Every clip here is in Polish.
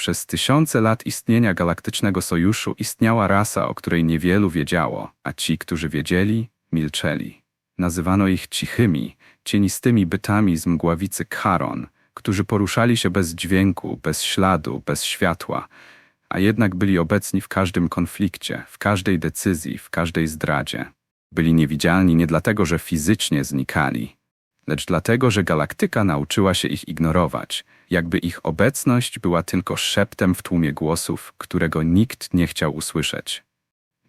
Przez tysiące lat istnienia Galaktycznego Sojuszu istniała rasa, o której niewielu wiedziało, a ci, którzy wiedzieli, milczeli. Nazywano ich cichymi, cienistymi bytami z mgławicy Charon, którzy poruszali się bez dźwięku, bez śladu, bez światła, a jednak byli obecni w każdym konflikcie, w każdej decyzji, w każdej zdradzie. Byli niewidzialni nie dlatego, że fizycznie znikali, lecz dlatego, że galaktyka nauczyła się ich ignorować, jakby ich obecność była tylko szeptem w tłumie głosów, którego nikt nie chciał usłyszeć.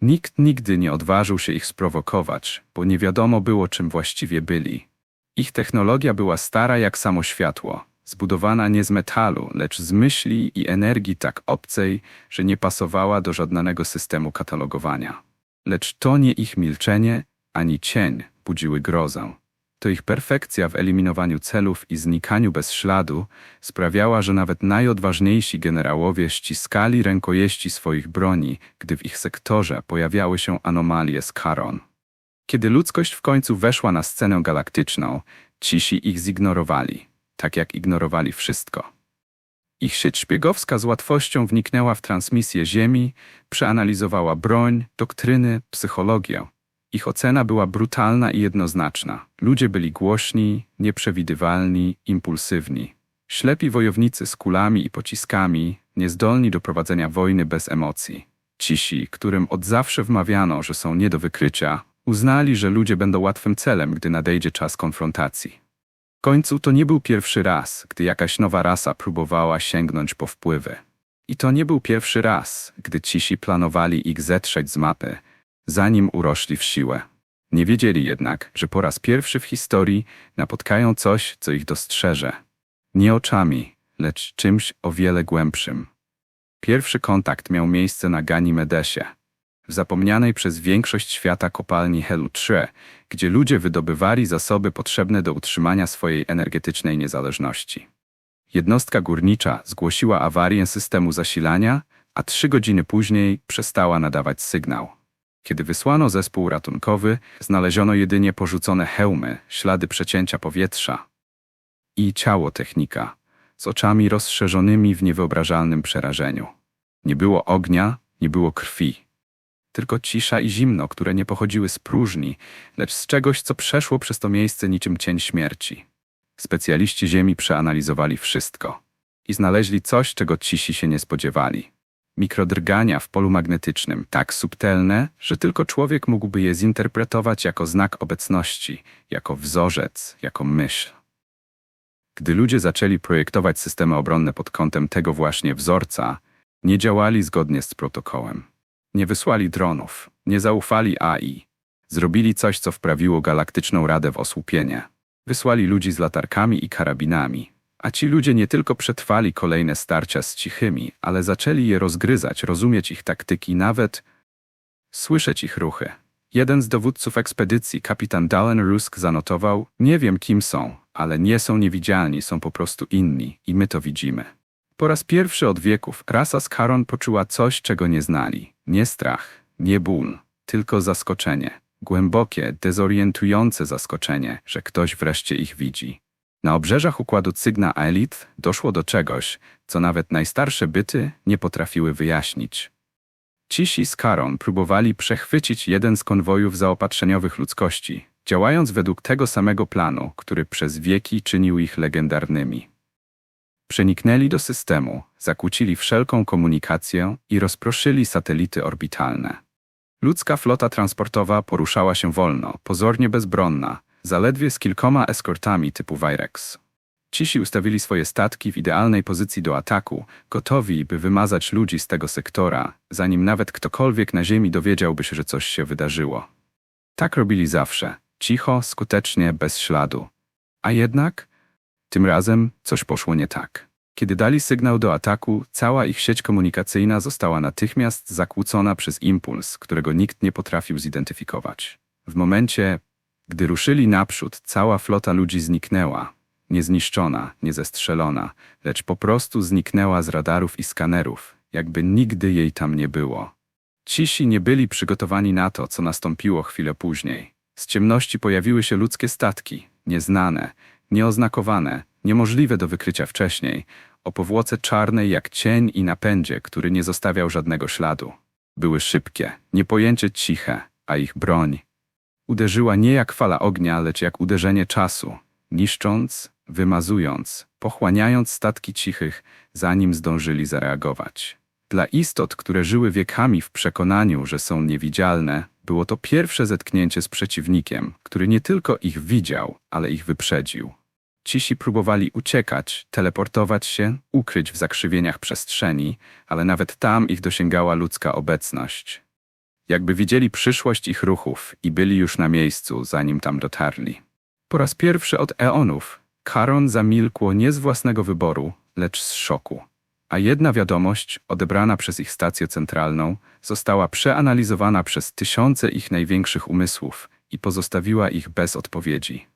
Nikt nigdy nie odważył się ich sprowokować, bo nie wiadomo było, czym właściwie byli. Ich technologia była stara jak samo światło, zbudowana nie z metalu, lecz z myśli i energii tak obcej, że nie pasowała do żadnego systemu katalogowania. Lecz to nie ich milczenie, ani cień budziły grozę. To ich perfekcja w eliminowaniu celów i znikaniu bez śladu sprawiała, że nawet najodważniejsi generałowie ściskali rękojeści swoich broni, gdy w ich sektorze pojawiały się anomalie z Charon. Kiedy ludzkość w końcu weszła na scenę galaktyczną, cisi ich zignorowali, tak jak ignorowali wszystko. Ich sieć szpiegowska z łatwością wniknęła w transmisję Ziemi, przeanalizowała broń, doktryny, psychologię. Ich ocena była brutalna i jednoznaczna. Ludzie byli głośni, nieprzewidywalni, impulsywni. Ślepi wojownicy z kulami i pociskami, niezdolni do prowadzenia wojny bez emocji. Cisi, którym od zawsze wmawiano, że są nie do wykrycia, uznali, że ludzie będą łatwym celem, gdy nadejdzie czas konfrontacji. W końcu to nie był pierwszy raz, gdy jakaś nowa rasa próbowała sięgnąć po wpływy. I to nie był pierwszy raz, gdy cisi planowali ich zetrzeć z mapy, zanim urośli w siłę. Nie wiedzieli jednak, że po raz pierwszy w historii napotkają coś, co ich dostrzeże. Nie oczami, lecz czymś o wiele głębszym. Pierwszy kontakt miał miejsce na Ganimedesie, w zapomnianej przez większość świata kopalni Helu 3, gdzie ludzie wydobywali zasoby potrzebne do utrzymania swojej energetycznej niezależności. Jednostka górnicza zgłosiła awarię systemu zasilania, a trzy godziny później przestała nadawać sygnał. Kiedy wysłano zespół ratunkowy, znaleziono jedynie porzucone hełmy, ślady przecięcia powietrza i ciało technika, z oczami rozszerzonymi w niewyobrażalnym przerażeniu. Nie było ognia, nie było krwi. Tylko cisza i zimno, które nie pochodziły z próżni, lecz z czegoś, co przeszło przez to miejsce niczym cień śmierci. Specjaliści Ziemi przeanalizowali wszystko i znaleźli coś, czego cisi się nie spodziewali mikrodrgania w polu magnetycznym, tak subtelne, że tylko człowiek mógłby je zinterpretować jako znak obecności, jako wzorzec, jako myśl. Gdy ludzie zaczęli projektować systemy obronne pod kątem tego właśnie wzorca, nie działali zgodnie z protokołem. Nie wysłali dronów, nie zaufali AI. Zrobili coś, co wprawiło Galaktyczną Radę w osłupienie. Wysłali ludzi z latarkami i karabinami, a ci ludzie nie tylko przetrwali kolejne starcia z cichymi, ale zaczęli je rozgryzać, rozumieć ich taktyki, nawet słyszeć ich ruchy. Jeden z dowódców ekspedycji, kapitan Dalen Rusk, zanotował: Nie wiem, kim są, ale nie są niewidzialni, są po prostu inni i my to widzimy. Po raz pierwszy od wieków rasa z Charon poczuła coś, czego nie znali. Nie strach, nie ból, tylko zaskoczenie. Głębokie, dezorientujące zaskoczenie, że ktoś wreszcie ich widzi. Na obrzeżach układu Cygna Elit doszło do czegoś, co nawet najstarsze byty nie potrafiły wyjaśnić. Cisi z Karon próbowali przechwycić jeden z konwojów zaopatrzeniowych ludzkości, działając według tego samego planu, który przez wieki czynił ich legendarnymi. Przeniknęli do systemu, zakłócili wszelką komunikację i rozproszyli satelity orbitalne. Ludzka flota transportowa poruszała się wolno, pozornie bezbronna, zaledwie z kilkoma eskortami typu Virex. Cisi ustawili swoje statki w idealnej pozycji do ataku, gotowi, by wymazać ludzi z tego sektora, zanim nawet ktokolwiek na ziemi dowiedziałby się, że coś się wydarzyło. Tak robili zawsze, cicho, skutecznie, bez śladu. A jednak, tym razem coś poszło nie tak. Kiedy dali sygnał do ataku, cała ich sieć komunikacyjna została natychmiast zakłócona przez impuls, którego nikt nie potrafił zidentyfikować. W momencie, gdy ruszyli naprzód, cała flota ludzi zniknęła. Niezniszczona, niezestrzelona, lecz po prostu zniknęła z radarów i skanerów, jakby nigdy jej tam nie było. Cisi nie byli przygotowani na to, co nastąpiło chwilę później. Z ciemności pojawiły się ludzkie statki, nieznane, nieoznakowane, niemożliwe do wykrycia wcześniej, o powłoce czarnej jak cień i napędzie, który nie zostawiał żadnego śladu. Były szybkie, niepojęcie ciche, a ich broń uderzyła nie jak fala ognia, lecz jak uderzenie czasu, niszcząc, wymazując, pochłaniając statki cichych, zanim zdążyli zareagować. Dla istot, które żyły wiekami w przekonaniu, że są niewidzialne, było to pierwsze zetknięcie z przeciwnikiem, który nie tylko ich widział, ale ich wyprzedził. Cisi próbowali uciekać, teleportować się, ukryć w zakrzywieniach przestrzeni, ale nawet tam ich dosięgała ludzka obecność. Jakby widzieli przyszłość ich ruchów i byli już na miejscu, zanim tam dotarli. Po raz pierwszy od eonów Karon zamilkło nie z własnego wyboru, lecz z szoku. A jedna wiadomość, odebrana przez ich stację centralną, została przeanalizowana przez tysiące ich największych umysłów i pozostawiła ich bez odpowiedzi.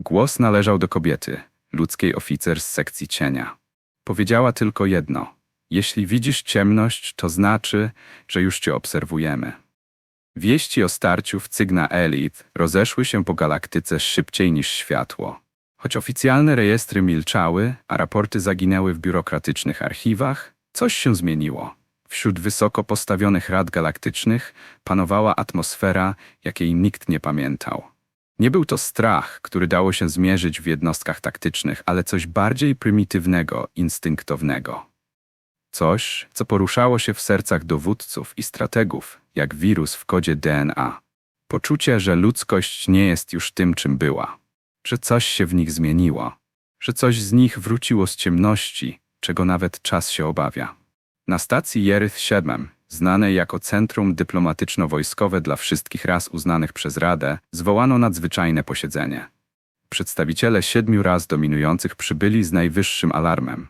Głos należał do kobiety, ludzkiej oficer z sekcji cienia. Powiedziała tylko jedno: Jeśli widzisz ciemność, to znaczy, że już cię obserwujemy. Wieści o starciu w Cygna Elite rozeszły się po galaktyce szybciej niż światło. Choć oficjalne rejestry milczały, a raporty zaginęły w biurokratycznych archiwach, coś się zmieniło. Wśród wysoko postawionych rad galaktycznych panowała atmosfera, jakiej nikt nie pamiętał. Nie był to strach, który dało się zmierzyć w jednostkach taktycznych, ale coś bardziej prymitywnego, instynktownego. Coś, co poruszało się w sercach dowódców i strategów, jak wirus w kodzie DNA. Poczucie, że ludzkość nie jest już tym, czym była, że coś się w nich zmieniło, że coś z nich wróciło z ciemności, czego nawet czas się obawia. Na stacji Jeryth 7, znanej jako Centrum Dyplomatyczno-Wojskowe dla wszystkich ras uznanych przez Radę, zwołano nadzwyczajne posiedzenie. Przedstawiciele siedmiu ras dominujących przybyli z najwyższym alarmem.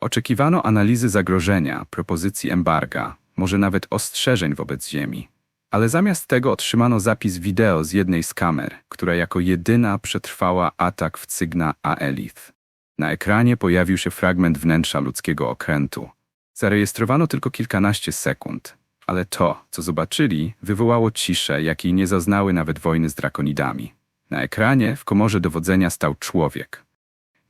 Oczekiwano analizy zagrożenia, propozycji embarga, może nawet ostrzeżeń wobec Ziemi. Ale zamiast tego otrzymano zapis wideo z jednej z kamer, która jako jedyna przetrwała atak w Cygna Aelith. Na ekranie pojawił się fragment wnętrza ludzkiego okrętu. Zarejestrowano tylko kilkanaście sekund, ale to, co zobaczyli, wywołało ciszę, jakiej nie zaznały nawet wojny z drakonidami. Na ekranie w komorze dowodzenia stał człowiek.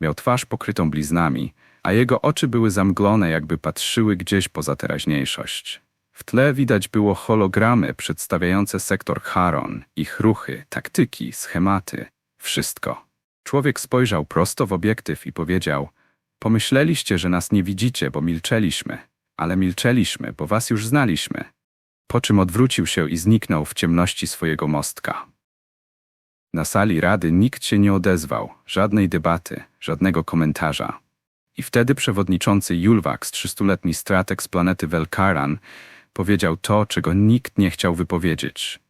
Miał twarz pokrytą bliznami, a jego oczy były zamglone, jakby patrzyły gdzieś poza teraźniejszość. W tle widać było hologramy przedstawiające sektor Charon, ich ruchy, taktyki, schematy, wszystko. Człowiek spojrzał prosto w obiektyw i powiedział: Pomyśleliście, że nas nie widzicie, bo milczeliśmy, ale milczeliśmy, bo was już znaliśmy. Po czym odwrócił się i zniknął w ciemności swojego mostka. Na sali rady nikt się nie odezwał, żadnej debaty, żadnego komentarza. I wtedy przewodniczący Julwax, trzystuletni strateg z planety Velkaran, powiedział to, czego nikt nie chciał wypowiedzieć.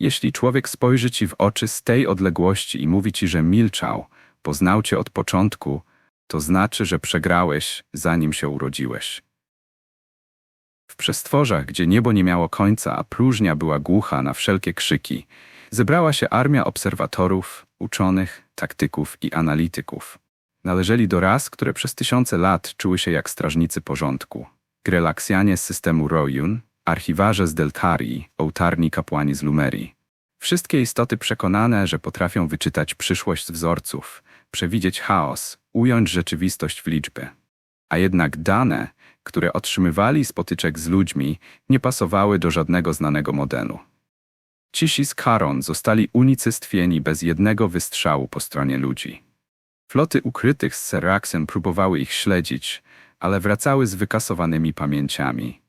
Jeśli człowiek spojrzy ci w oczy z tej odległości i mówi ci, że milczał, poznał cię od początku, to znaczy, że przegrałeś, zanim się urodziłeś. W przestworzach, gdzie niebo nie miało końca, a próżnia była głucha na wszelkie krzyki, zebrała się armia obserwatorów, uczonych, taktyków i analityków. Należeli do ras, które przez tysiące lat czuły się jak strażnicy porządku. Grelaksjanie z systemu Rojun, archiwarze z Deltarii, ołtarni kapłani z Lumerii. Wszystkie istoty przekonane, że potrafią wyczytać przyszłość z wzorców, przewidzieć chaos, ująć rzeczywistość w liczby. A jednak dane, które otrzymywali z potyczek z ludźmi, nie pasowały do żadnego znanego modelu. Cisi z Karon zostali unicestwieni bez jednego wystrzału po stronie ludzi. Floty ukrytych z Seraxem próbowały ich śledzić, ale wracały z wykasowanymi pamięciami.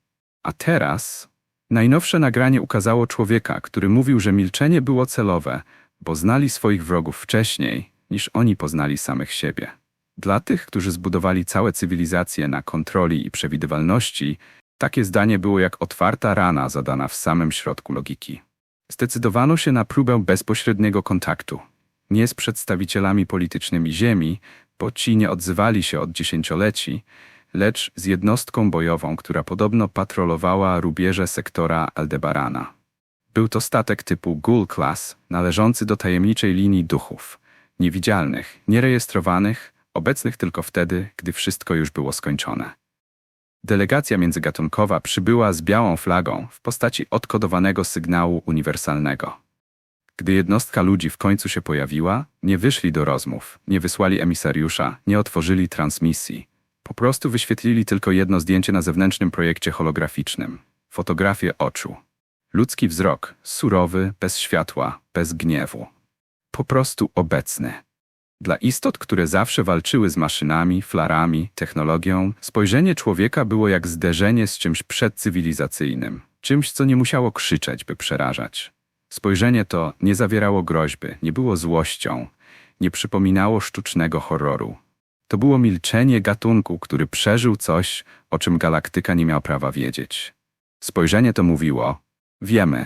A teraz najnowsze nagranie ukazało człowieka, który mówił, że milczenie było celowe, bo znali swoich wrogów wcześniej, niż oni poznali samych siebie. Dla tych, którzy zbudowali całe cywilizacje na kontroli i przewidywalności, takie zdanie było jak otwarta rana zadana w samym środku logiki. Zdecydowano się na próbę bezpośredniego kontaktu, nie z przedstawicielami politycznymi Ziemi, bo ci nie odzywali się od dziesięcioleci, lecz z jednostką bojową, która podobno patrolowała rubieże sektora Aldebarana. Był to statek typu Ghoul Class, należący do tajemniczej linii duchów, niewidzialnych, nierejestrowanych, obecnych tylko wtedy, gdy wszystko już było skończone. Delegacja międzygatunkowa przybyła z białą flagą w postaci odkodowanego sygnału uniwersalnego. Gdy jednostka ludzi w końcu się pojawiła, nie wyszli do rozmów, nie wysłali emisariusza, nie otworzyli transmisji. Po prostu wyświetlili tylko jedno zdjęcie na zewnętrznym projekcie holograficznym. Fotografię oczu. Ludzki wzrok, surowy, bez światła, bez gniewu. Po prostu obecny. Dla istot, które zawsze walczyły z maszynami, flarami, technologią, spojrzenie człowieka było jak zderzenie z czymś przedcywilizacyjnym, czymś, co nie musiało krzyczeć, by przerażać. Spojrzenie to nie zawierało groźby, nie było złością, nie przypominało sztucznego horroru. To było milczenie gatunku, który przeżył coś, o czym galaktyka nie miała prawa wiedzieć. Spojrzenie to mówiło: Wiemy,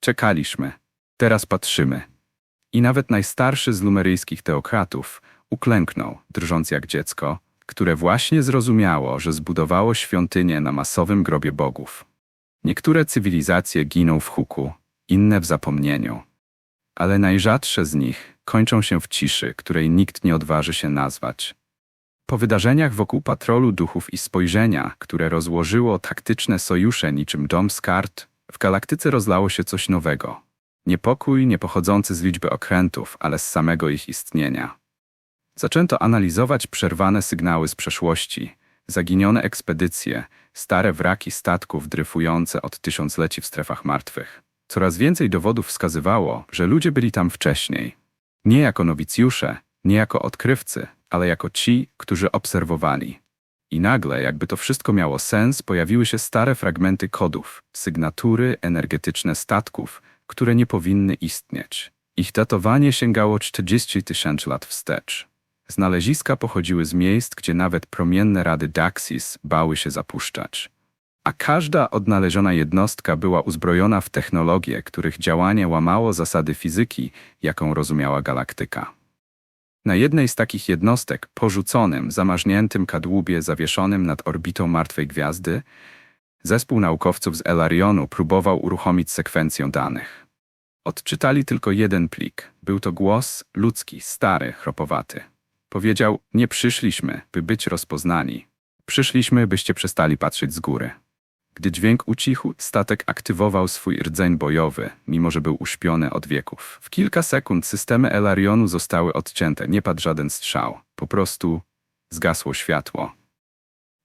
czekaliśmy, teraz patrzymy. I nawet najstarszy z lumeryjskich teokratów uklęknął, drżąc jak dziecko, które właśnie zrozumiało, że zbudowało świątynię na masowym grobie bogów. Niektóre cywilizacje giną w huku, inne w zapomnieniu. Ale najrzadsze z nich kończą się w ciszy, której nikt nie odważy się nazwać. Po wydarzeniach wokół patrolu duchów i spojrzenia, które rozłożyło taktyczne sojusze niczym dom z kart, w galaktyce rozlało się coś nowego. Niepokój nie pochodzący z liczby okrętów, ale z samego ich istnienia. Zaczęto analizować przerwane sygnały z przeszłości, zaginione ekspedycje, stare wraki statków dryfujące od tysiącleci w strefach martwych. Coraz więcej dowodów wskazywało, że ludzie byli tam wcześniej. Nie jako nowicjusze, nie jako odkrywcy, ale jako ci, którzy obserwowali. I nagle, jakby to wszystko miało sens, pojawiły się stare fragmenty kodów, sygnatury energetyczne statków, które nie powinny istnieć. Ich datowanie sięgało 40 tysięcy lat wstecz. Znaleziska pochodziły z miejsc, gdzie nawet promienne rady Daxis bały się zapuszczać. A każda odnaleziona jednostka była uzbrojona w technologie, których działanie łamało zasady fizyki, jaką rozumiała galaktyka. Na jednej z takich jednostek, porzuconym, zamarzniętym kadłubie zawieszonym nad orbitą martwej gwiazdy, zespół naukowców z Elarionu próbował uruchomić sekwencję danych. Odczytali tylko jeden plik. Był to głos ludzki, stary, chropowaty. Powiedział, nie przyszliśmy, by być rozpoznani. Przyszliśmy, byście przestali patrzeć z góry. Gdy dźwięk ucichł, statek aktywował swój rdzeń bojowy, mimo że był uśpiony od wieków. W kilka sekund systemy Elarionu zostały odcięte, nie padł żaden strzał. Po prostu zgasło światło.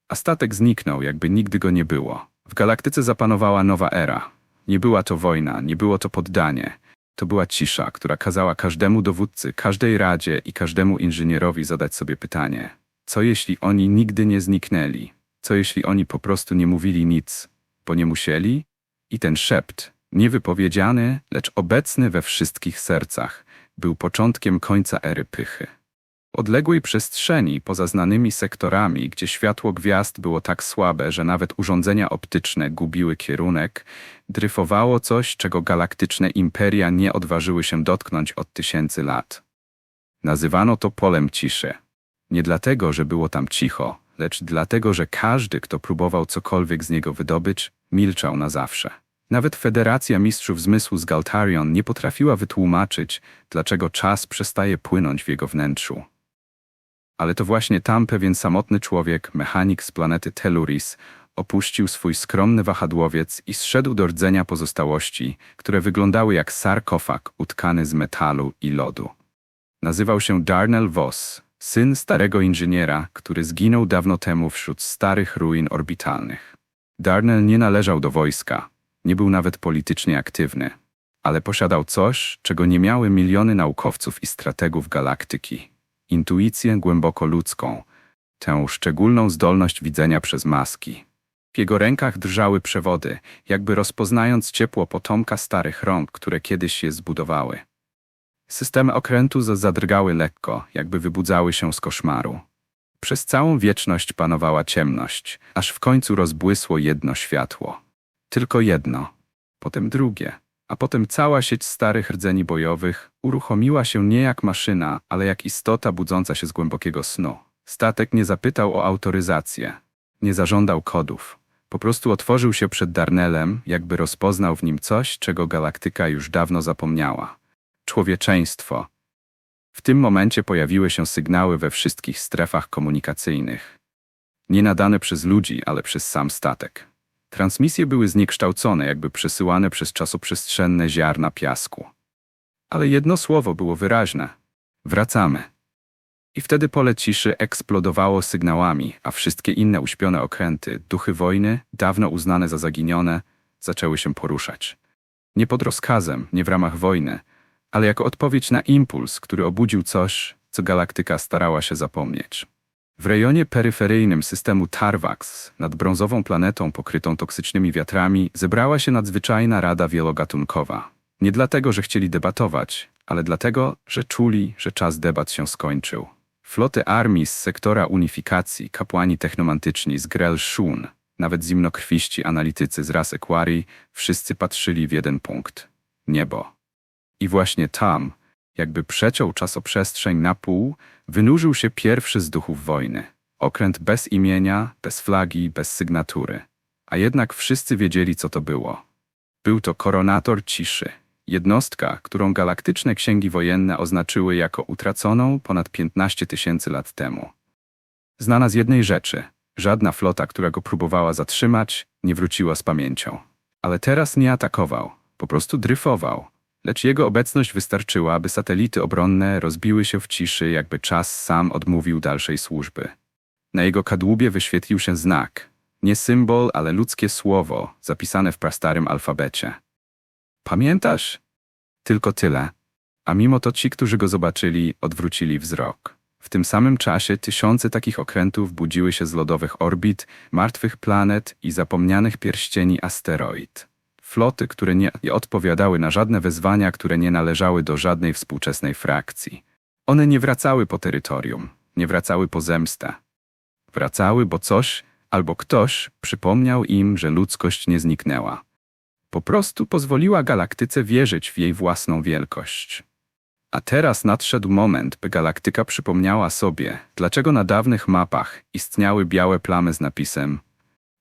A statek zniknął, jakby nigdy go nie było. W galaktyce zapanowała nowa era. Nie była to wojna, nie było to poddanie. To była cisza, która kazała każdemu dowódcy, każdej radzie i każdemu inżynierowi zadać sobie pytanie: co jeśli oni nigdy nie zniknęli? Co jeśli oni po prostu nie mówili nic, bo nie musieli? I ten szept, niewypowiedziany, lecz obecny we wszystkich sercach, był początkiem końca ery pychy. W odległej przestrzeni, poza znanymi sektorami, gdzie światło gwiazd było tak słabe, że nawet urządzenia optyczne gubiły kierunek, dryfowało coś, czego galaktyczne imperia nie odważyły się dotknąć od tysięcy lat. Nazywano to polem ciszy. Nie dlatego, że było tam cicho, lecz dlatego, że każdy, kto próbował cokolwiek z niego wydobyć, milczał na zawsze. Nawet Federacja Mistrzów Zmysłu z Galtarion nie potrafiła wytłumaczyć, dlaczego czas przestaje płynąć w jego wnętrzu. Ale to właśnie tam pewien samotny człowiek, mechanik z planety Telluris, opuścił swój skromny wahadłowiec i zszedł do rdzenia pozostałości, które wyglądały jak sarkofag utkany z metalu i lodu. Nazywał się Darnell Voss, syn starego inżyniera, który zginął dawno temu wśród starych ruin orbitalnych. Darnell nie należał do wojska, nie był nawet politycznie aktywny, ale posiadał coś, czego nie miały miliony naukowców i strategów galaktyki intuicję głęboko ludzką, tę szczególną zdolność widzenia przez maski. W jego rękach drżały przewody, jakby rozpoznając ciepło potomka starych rąk, które kiedyś je zbudowały. Systemy okrętu zadrgały lekko, jakby wybudzały się z koszmaru. Przez całą wieczność panowała ciemność, aż w końcu rozbłysło jedno światło. Tylko jedno, potem drugie, a potem cała sieć starych rdzeni bojowych uruchomiła się nie jak maszyna, ale jak istota budząca się z głębokiego snu. Statek nie zapytał o autoryzację, nie zażądał kodów. Po prostu otworzył się przed Darnellem, jakby rozpoznał w nim coś, czego galaktyka już dawno zapomniała człowieczeństwo. W tym momencie pojawiły się sygnały we wszystkich strefach komunikacyjnych. Nie nadane przez ludzi, ale przez sam statek. Transmisje były zniekształcone, jakby przesyłane przez czasoprzestrzenne ziarna piasku. Ale jedno słowo było wyraźne. Wracamy. I wtedy pole ciszy eksplodowało sygnałami, a wszystkie inne uśpione okręty, duchy wojny, dawno uznane za zaginione, zaczęły się poruszać. Nie pod rozkazem, nie w ramach wojny, ale jako odpowiedź na impuls, który obudził coś, co galaktyka starała się zapomnieć. W rejonie peryferyjnym systemu Tarwax, nad brązową planetą pokrytą toksycznymi wiatrami, zebrała się nadzwyczajna rada wielogatunkowa. Nie dlatego, że chcieli debatować, ale dlatego, że czuli, że czas debat się skończył. Floty armii z sektora unifikacji, kapłani technomantyczni z Grel Shun, nawet zimnokrwiści analitycy z ras Equari, wszyscy patrzyli w jeden punkt – niebo. I właśnie tam, jakby przeciął czasoprzestrzeń na pół, wynurzył się pierwszy z duchów wojny. Okręt bez imienia, bez flagi, bez sygnatury. A jednak wszyscy wiedzieli, co to było. Był to koronator ciszy. Jednostka, którą galaktyczne księgi wojenne oznaczyły jako utraconą ponad 15 tysięcy lat temu. Znana z jednej rzeczy. Żadna flota, która go próbowała zatrzymać, nie wróciła z pamięcią. Ale teraz nie atakował, po prostu dryfował, lecz jego obecność wystarczyła, aby satelity obronne rozbiły się w ciszy, jakby czas sam odmówił dalszej służby. Na jego kadłubie wyświetlił się znak. Nie symbol, ale ludzkie słowo, zapisane w prastarym alfabecie. Pamiętasz? Tylko tyle. A mimo to ci, którzy go zobaczyli, odwrócili wzrok. W tym samym czasie tysiące takich okrętów budziły się z lodowych orbit, martwych planet i zapomnianych pierścieni asteroid floty, które nie odpowiadały na żadne wezwania, które nie należały do żadnej współczesnej frakcji. One nie wracały po terytorium, nie wracały po zemstę. Wracały, bo coś albo ktoś przypomniał im, że ludzkość nie zniknęła. Po prostu pozwoliła galaktyce wierzyć w jej własną wielkość. A teraz nadszedł moment, by galaktyka przypomniała sobie, dlaczego na dawnych mapach istniały białe plamy z napisem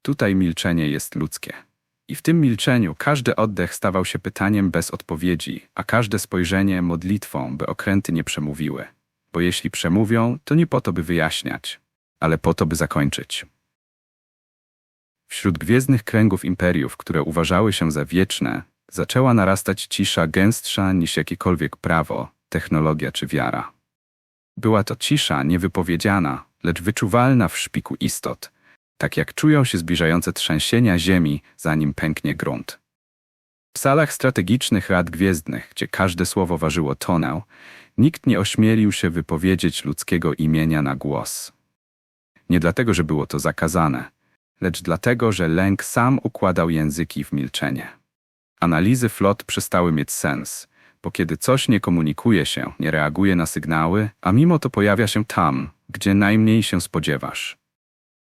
Tutaj milczenie jest ludzkie. I w tym milczeniu każdy oddech stawał się pytaniem bez odpowiedzi, a każde spojrzenie modlitwą, by okręty nie przemówiły. Bo jeśli przemówią, to nie po to, by wyjaśniać, ale po to, by zakończyć. Wśród gwiezdnych kręgów imperiów, które uważały się za wieczne, zaczęła narastać cisza gęstsza niż jakiekolwiek prawo, technologia czy wiara. Była to cisza niewypowiedziana, lecz wyczuwalna w szpiku istot, tak jak czują się zbliżające trzęsienia ziemi, zanim pęknie grunt. W salach strategicznych rad gwiezdnych, gdzie każde słowo ważyło tonę, nikt nie ośmielił się wypowiedzieć ludzkiego imienia na głos. Nie dlatego, że było to zakazane, lecz dlatego, że lęk sam układał języki w milczenie. Analizy flot przestały mieć sens, bo kiedy coś nie komunikuje się, nie reaguje na sygnały, a mimo to pojawia się tam, gdzie najmniej się spodziewasz.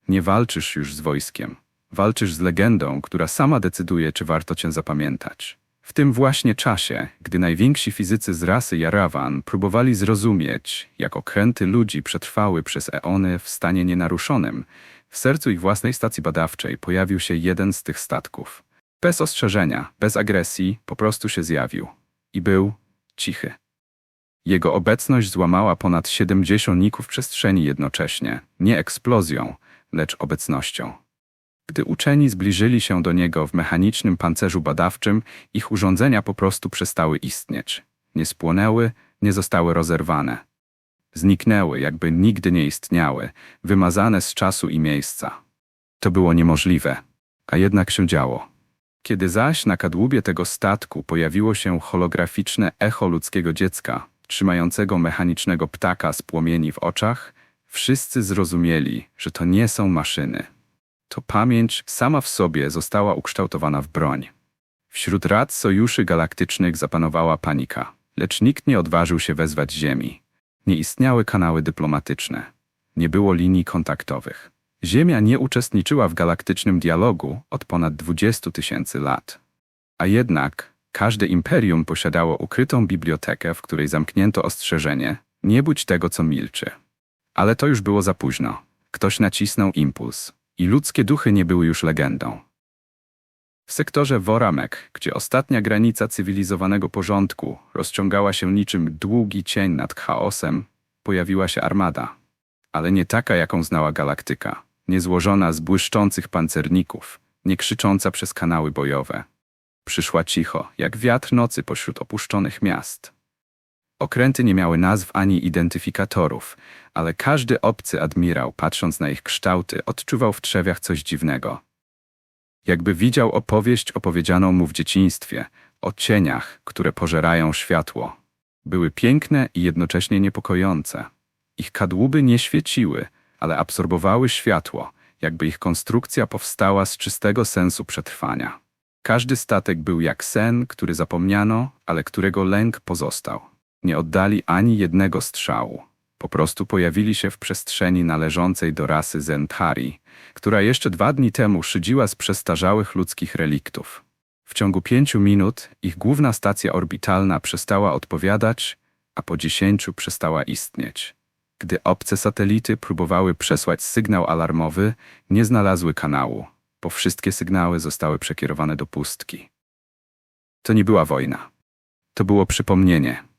Nie walczysz już z wojskiem. Walczysz z legendą, która sama decyduje, czy warto cię zapamiętać. W tym właśnie czasie, gdy najwięksi fizycy z rasy Jarawan próbowali zrozumieć, jak okręty ludzi przetrwały przez eony w stanie nienaruszonym, w sercu ich własnej stacji badawczej pojawił się jeden z tych statków. Bez ostrzeżenia, bez agresji, po prostu się zjawił. I był cichy. Jego obecność złamała ponad 70 ników przestrzeni jednocześnie, nie eksplozją, lecz obecnością. Gdy uczeni zbliżyli się do niego w mechanicznym pancerzu badawczym, ich urządzenia po prostu przestały istnieć. Nie spłonęły, nie zostały rozerwane. Zniknęły, jakby nigdy nie istniały, wymazane z czasu i miejsca. To było niemożliwe, a jednak się działo. Kiedy zaś na kadłubie tego statku pojawiło się holograficzne echo ludzkiego dziecka, trzymającego mechanicznego ptaka z płomieni w oczach, Wszyscy zrozumieli, że to nie są maszyny. To pamięć sama w sobie została ukształtowana w broń. Wśród rad sojuszy galaktycznych zapanowała panika, lecz nikt nie odważył się wezwać Ziemi. Nie istniały kanały dyplomatyczne. Nie było linii kontaktowych. Ziemia nie uczestniczyła w galaktycznym dialogu od ponad 20 tysięcy lat. A jednak każde imperium posiadało ukrytą bibliotekę, w której zamknięto ostrzeżenie: nie budź tego, co milczy. Ale to już było za późno. Ktoś nacisnął impuls i ludzkie duchy nie były już legendą. W sektorze Woramek, gdzie ostatnia granica cywilizowanego porządku rozciągała się niczym długi cień nad chaosem, pojawiła się armada. Ale nie taka, jaką znała galaktyka. Nie złożona z błyszczących pancerników, nie krzycząca przez kanały bojowe. Przyszła cicho, jak wiatr nocy pośród opuszczonych miast. Okręty nie miały nazw ani identyfikatorów, ale każdy obcy admirał, patrząc na ich kształty, odczuwał w trzewiach coś dziwnego. Jakby widział opowieść opowiedzianą mu w dzieciństwie, o cieniach, które pożerają światło. Były piękne i jednocześnie niepokojące. Ich kadłuby nie świeciły, ale absorbowały światło, jakby ich konstrukcja powstała z czystego sensu przetrwania. Każdy statek był jak sen, który zapomniano, ale którego lęk pozostał. Nie oddali ani jednego strzału. Po prostu pojawili się w przestrzeni należącej do rasy Zentari, która jeszcze dwa dni temu szydziła z przestarzałych ludzkich reliktów. W ciągu pięciu minut ich główna stacja orbitalna przestała odpowiadać, a po dziesięciu przestała istnieć. Gdy obce satelity próbowały przesłać sygnał alarmowy, nie znalazły kanału, bo wszystkie sygnały zostały przekierowane do pustki. To nie była wojna. To było przypomnienie.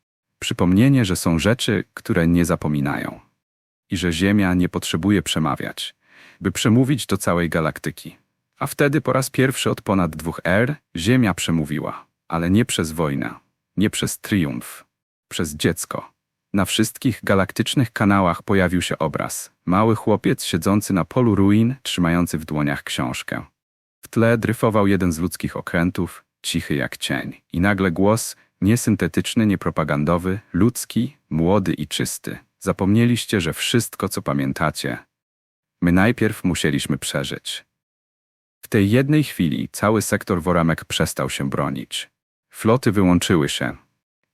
Przypomnienie, że są rzeczy, które nie zapominają. I że Ziemia nie potrzebuje przemawiać, by przemówić do całej galaktyki. A wtedy po raz pierwszy od ponad dwóch er Ziemia przemówiła, ale nie przez wojnę, nie przez triumf, przez dziecko. Na wszystkich galaktycznych kanałach pojawił się obraz. Mały chłopiec siedzący na polu ruin, trzymający w dłoniach książkę. W tle dryfował jeden z ludzkich okrętów, cichy jak cień. I nagle głos, niesyntetyczny, niepropagandowy, ludzki, młody i czysty. Zapomnieliście, że wszystko, co pamiętacie, my najpierw musieliśmy przeżyć. W tej jednej chwili cały sektor Woramek przestał się bronić. Floty wyłączyły się.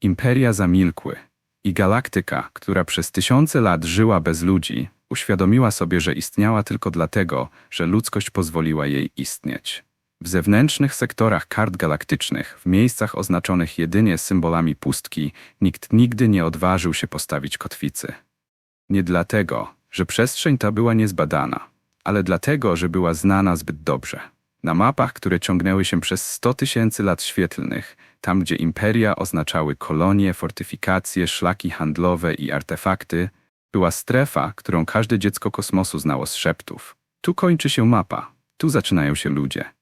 Imperia zamilkły. I galaktyka, która przez tysiące lat żyła bez ludzi, uświadomiła sobie, że istniała tylko dlatego, że ludzkość pozwoliła jej istnieć. W zewnętrznych sektorach kart galaktycznych, w miejscach oznaczonych jedynie symbolami pustki, nikt nigdy nie odważył się postawić kotwicy. Nie dlatego, że przestrzeń ta była niezbadana, ale dlatego, że była znana zbyt dobrze. Na mapach, które ciągnęły się przez 100 tysięcy lat świetlnych, tam gdzie imperia oznaczały kolonie, fortyfikacje, szlaki handlowe i artefakty, była strefa, którą każde dziecko kosmosu znało z szeptów. Tu kończy się mapa, tu zaczynają się ludzie.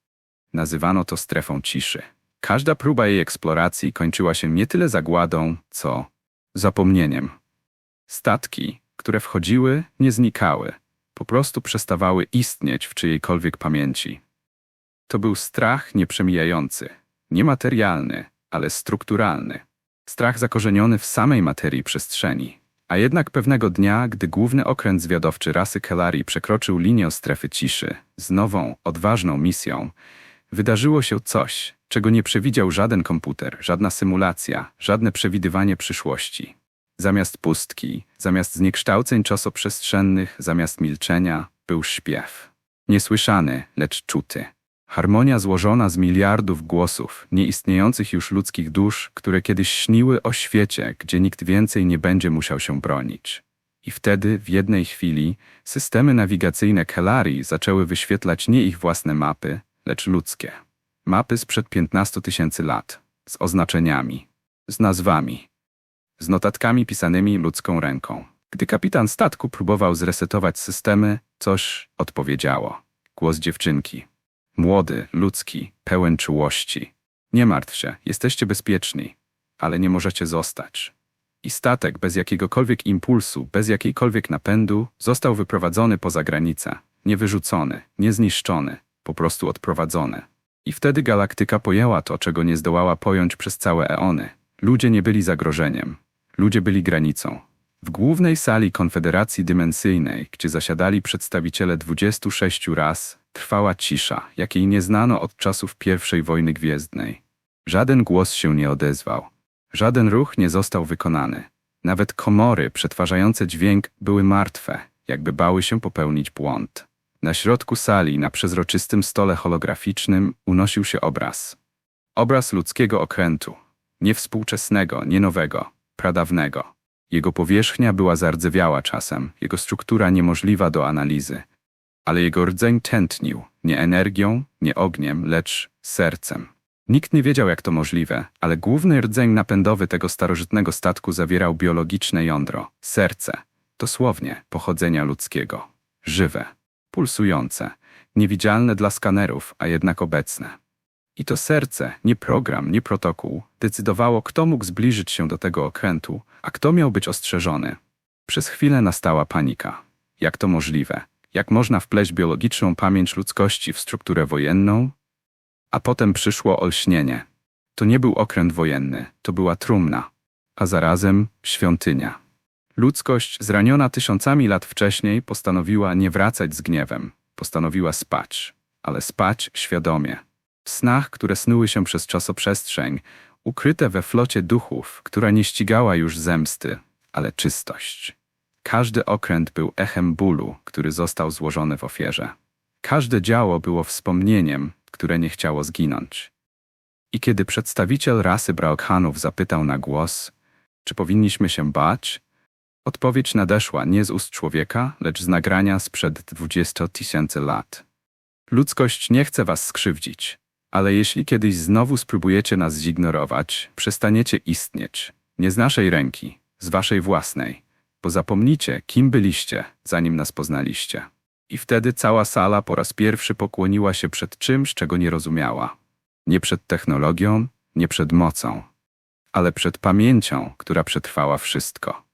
Nazywano to strefą ciszy. Każda próba jej eksploracji kończyła się nie tyle zagładą, co zapomnieniem. Statki, które wchodziły, nie znikały, po prostu przestawały istnieć w czyjejkolwiek pamięci. To był strach nieprzemijający, niematerialny, ale strukturalny. Strach zakorzeniony w samej materii przestrzeni. A jednak pewnego dnia, gdy główny okręt zwiadowczy rasy Kelari przekroczył linię strefy ciszy z nową, odważną misją, wydarzyło się coś, czego nie przewidział żaden komputer, żadna symulacja, żadne przewidywanie przyszłości. Zamiast pustki, zamiast zniekształceń czasoprzestrzennych, zamiast milczenia, był śpiew. Niesłyszany, lecz czuty. Harmonia złożona z miliardów głosów, nieistniejących już ludzkich dusz, które kiedyś śniły o świecie, gdzie nikt więcej nie będzie musiał się bronić. I wtedy, w jednej chwili, systemy nawigacyjne Kelari zaczęły wyświetlać nie ich własne mapy, lecz ludzkie. Mapy sprzed 15 tysięcy lat, z oznaczeniami, z nazwami, z notatkami pisanymi ludzką ręką. Gdy kapitan statku próbował zresetować systemy, coś odpowiedziało. Głos dziewczynki. Młody, ludzki, pełen czułości. Nie martw się, jesteście bezpieczni, ale nie możecie zostać. I statek bez jakiegokolwiek impulsu, bez jakiejkolwiek napędu, został wyprowadzony poza granicę. Nie wyrzucony, nie zniszczony, po prostu odprowadzony. I wtedy galaktyka pojęła to, czego nie zdołała pojąć przez całe eony. Ludzie nie byli zagrożeniem. Ludzie byli granicą. W głównej sali Konfederacji Dymensyjnej, gdzie zasiadali przedstawiciele 26 ras, trwała cisza, jakiej nie znano od czasów I wojny gwiezdnej. Żaden głos się nie odezwał. Żaden ruch nie został wykonany. Nawet komory przetwarzające dźwięk były martwe, jakby bały się popełnić błąd. Na środku sali, na przezroczystym stole holograficznym, unosił się obraz. Obraz ludzkiego okrętu. Nie współczesnego, nie nowego, pradawnego. Jego powierzchnia była zardzewiała czasem, jego struktura niemożliwa do analizy. Ale jego rdzeń tętnił, nie energią, nie ogniem, lecz sercem. Nikt nie wiedział, jak to możliwe, ale główny rdzeń napędowy tego starożytnego statku zawierał biologiczne jądro, serce, dosłownie pochodzenia ludzkiego. Żywe, pulsujące, niewidzialne dla skanerów, a jednak obecne. I to serce, nie program, nie protokół, decydowało, kto mógł zbliżyć się do tego okrętu, a kto miał być ostrzeżony. Przez chwilę nastała panika. Jak to możliwe? Jak można wpleść biologiczną pamięć ludzkości w strukturę wojenną? A potem przyszło olśnienie. To nie był okręt wojenny, to była trumna, a zarazem świątynia. Ludzkość, zraniona tysiącami lat wcześniej, postanowiła nie wracać z gniewem. Postanowiła spać, ale spać świadomie. W snach, które snuły się przez czasoprzestrzeń, ukryte we flocie duchów, która nie ścigała już zemsty, ale czystość. Każdy okręt był echem bólu, który został złożony w ofierze. Każde działo było wspomnieniem, które nie chciało zginąć. I kiedy przedstawiciel rasy Braokhanów zapytał na głos, czy powinniśmy się bać, odpowiedź nadeszła nie z ust człowieka, lecz z nagrania sprzed 20 tysięcy lat. Ludzkość nie chce was skrzywdzić, ale jeśli kiedyś znowu spróbujecie nas zignorować, przestaniecie istnieć. Nie z naszej ręki, z waszej własnej, bo zapomnicie, kim byliście, zanim nas poznaliście. I wtedy cała sala po raz pierwszy pokłoniła się przed czymś, czego nie rozumiała. Nie przed technologią, nie przed mocą, ale przed pamięcią, która przetrwała wszystko.